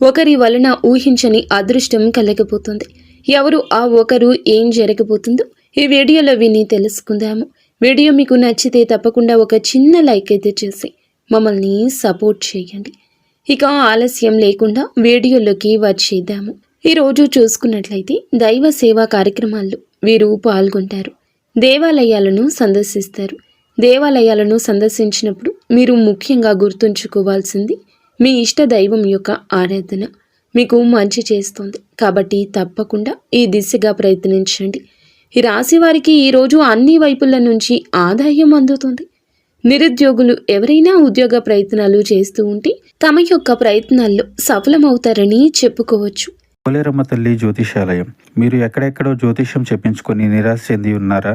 ఒకరి వలన ఊహించని అదృష్టం కలగబోతుంది. ఎవరు ఆ ఒకరు ఏం జరగబోతుందో ఈ వీడియోలో విని తెలుసుకుందాము. వీడియో మీకు నచ్చితే తప్పకుండా ఒక చిన్న లైక్ అయితే చేసి మమ్మల్ని సపోర్ట్ చేయండి. ఇక ఆలస్యం లేకుండా వీడియోలోకి వచ్చేద్దాము. ఈరోజు చూసుకున్నట్లయితే దైవ సేవా కార్యక్రమాల్లో వీరు పాల్గొంటారు. దేవాలయాలను సందర్శిస్తారు. దేవాలయాలను సందర్శించినప్పుడు మీరు ముఖ్యంగా గుర్తుంచుకోవాల్సింది మీ ఇష్ట దైవం యొక్క ఆరాధన మీకు మంచి చేస్తుంది. కాబట్టి తప్పకుండా ఈ దిశగా ప్రయత్నించండి. ఈ రాశి వారికి ఈరోజు అన్ని వైపుల నుంచి ఆదాయం అందుతుంది. నిరుద్యోగులు ఎవరైనా ఉద్యోగ ప్రయత్నాలు చేస్తూ ఉంటే తమ యొక్క ప్రయత్నాల్లో సఫలమవుతారని చెప్పుకోవచ్చు. పోలేరమ్మ తల్లి జ్యోతిషాలయం. మీరు ఎక్కడెక్కడో జ్యోతిష్యం చెప్పించుకొని నిరాశ చెంది ఉన్నారా?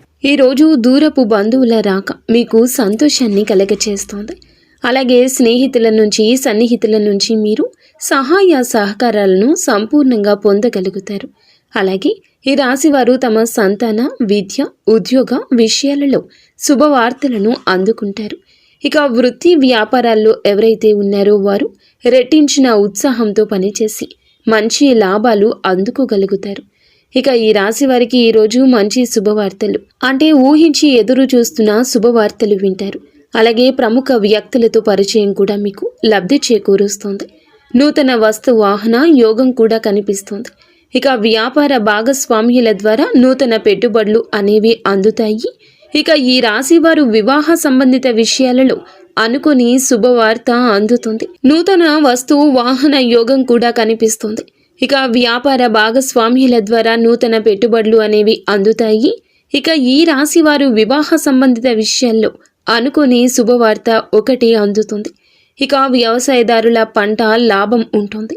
ఈరోజు దూరపు బంధువుల రాక మీకు సంతోషాన్ని కలగచేస్తుంది. అలాగే స్నేహితుల నుంచి సన్నిహితుల నుంచి మీరు సహాయ సహకారాలను సంపూర్ణంగా పొందగలుగుతారు. అలాగే ఈ రాశివారు తమ సంతాన విద్య ఉద్యోగ విషయాలలో శుభవార్తలను అందుకుంటారు. ఇక వృత్తి వ్యాపారాల్లో ఎవరైతే ఉన్నారో వారు రెట్టించిన ఉత్సాహంతో పనిచేసి మంచి లాభాలు అందుకోగలుగుతారు. ఇక ఈ రాశి వారికి ఈరోజు మంచి శుభవార్తలు. అంటే ఊహించి ఎదురు చూస్తున్న శుభవార్తలు వింటారు. అలాగే ప్రముఖ వ్యక్తులతో పరిచయం కూడా మీకు లబ్ధి చేకూరుస్తోంది. నూతన వస్తు వాహన యోగం కూడా కనిపిస్తోంది. ఇక వ్యాపార భాగస్వామ్యుల ద్వారా నూతన పెట్టుబడులు అనేవి అందుతాయి. ఇక ఈ రాశి వారు వివాహ సంబంధిత విషయాలలో అనుకుని శుభవార్త అందుతుంది. నూతన వస్తువు వాహన యోగం కూడా కనిపిస్తుంది. ఇక వ్యాపార భాగస్వామ్యుల ద్వారా నూతన పెట్టుబడులు అనేవి అందుతాయి. ఇక ఈ రాశి వారు వివాహ సంబంధిత విషయాల్లో అనుకుని శుభవార్త ఒకటి అందుతుంది. ఇక వ్యవసాయదారుల పంట లాభం ఉంటుంది.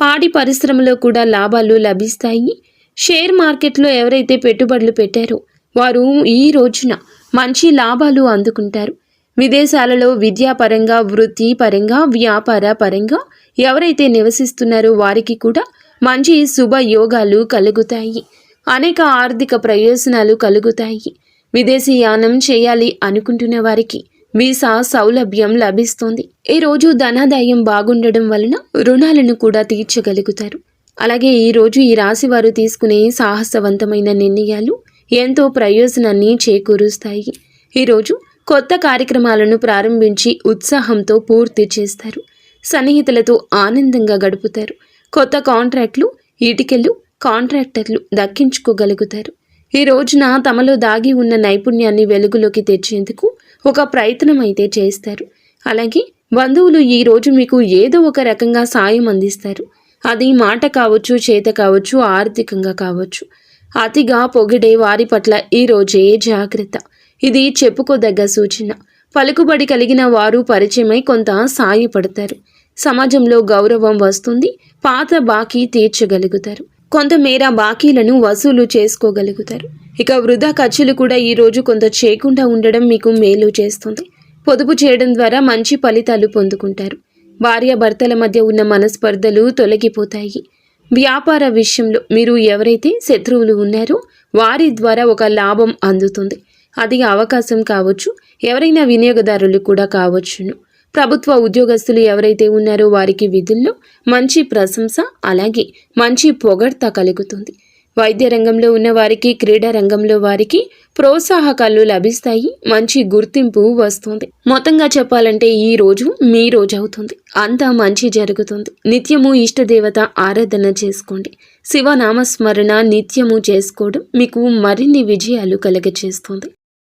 పాడి పరిశ్రమలో కూడా లాభాలు లభిస్తాయి. షేర్ మార్కెట్లో ఎవరైతే పెట్టుబడులు పెట్టారో వారు ఈ రోజున మంచి లాభాలు అందుకుంటారు. విదేశాలలో విద్యాపరంగా వృత్తి పరంగా వ్యాపార పరంగా ఎవరైతే నివసిస్తున్నారో వారికి కూడా మంచి శుభయోగాలు కలుగుతాయి. అనేక ఆర్థిక ప్రయోజనాలు కలుగుతాయి. విదేశీ యానం చేయాలి అనుకుంటున్న వారికి వీసా సౌలభ్యం లభిస్తుంది. ఈ రోజు ధనాదాయం బాగుండడం వలన రుణాలను కూడా తీర్చగలుగుతారు. అలాగే ఈరోజు ఈ రాశి వారు తీసుకునే సాహసవంతమైన నిర్ణయాలు ఎంతో ప్రయోజనాన్ని చేకూరుస్తాయి. ఈరోజు కొత్త కార్యక్రమాలను ప్రారంభించి ఉత్సాహంతో పూర్తి చేస్తారు. సన్నిహితులతో ఆనందంగా గడుపుతారు. కొత్త కాంట్రాక్ట్లు ఇటుకెళ్ళు కాంట్రాక్టర్లు దక్కించుకోగలుగుతారు. ఈ రోజున తమలో దాగి ఉన్న నైపుణ్యాన్ని వెలుగులోకి తెచ్చేందుకు ఒక ప్రయత్నం అయితే చేస్తారు. అలాగే బంధువులు ఈ రోజు మీకు ఏదో ఒక రకంగా సాయం అందిస్తారు. అది మాట కావచ్చు చేత కావచ్చు ఆర్థికంగా కావచ్చు. అతిగా పొగిడే వారి పట్ల ఈ రోజే జాగ్రత్త. ఇది చెప్పుకోదగ్గ సూచన. పలుకుబడి కలిగిన వారు పరిచయమై కొంత సాయపడతారు. సమాజంలో గౌరవం వస్తుంది పాత బాకీ తీర్చగలుగుతారు. కొంతమేర బాకీలను వసూలు చేసుకోగలుగుతారు. ఇక వృధా ఖర్చులు కూడా ఈరోజు కొంత చేయకుండా ఉండడం మీకు మేలు చేస్తుంది. పొదుపు చేయడం ద్వారా మంచి ఫలితాలు పొందుకుంటారు. భార్యాభర్తల మధ్య ఉన్న మనస్పర్ధలు తొలగిపోతాయి. వ్యాపార విషయంలో మీరు ఎవరైతే శత్రువులు ఉన్నారో వారి ద్వారా ఒక లాభం అందుతుంది. అది అవకాశం కావచ్చు. ఎవరైనా వినియోగదారులు కూడా కావచ్చును. ప్రభుత్వ ఉద్యోగస్తులు ఎవరైతే ఉన్నారో వారికి విధుల్లో మంచి ప్రశంస అలాగే మంచి పొగడ్త కలుగుతుంది. వైద్య రంగంలో ఉన్న వారికి క్రీడా రంగంలో వారికి ప్రోత్సాహకాలు లభిస్తాయి మంచి గుర్తింపు వస్తుంది. మొత్తంగా చెప్పాలంటే ఈ రోజు మీ రోజు అవుతుంది. అంతా మంచి జరుగుతుంది. నిత్యము ఇష్టదేవత ఆరాధన చేసుకోండి. శివనామస్మరణ నిత్యము చేసుకోవడం మీకు మరిన్ని విజయాలు కలగచేస్తుంది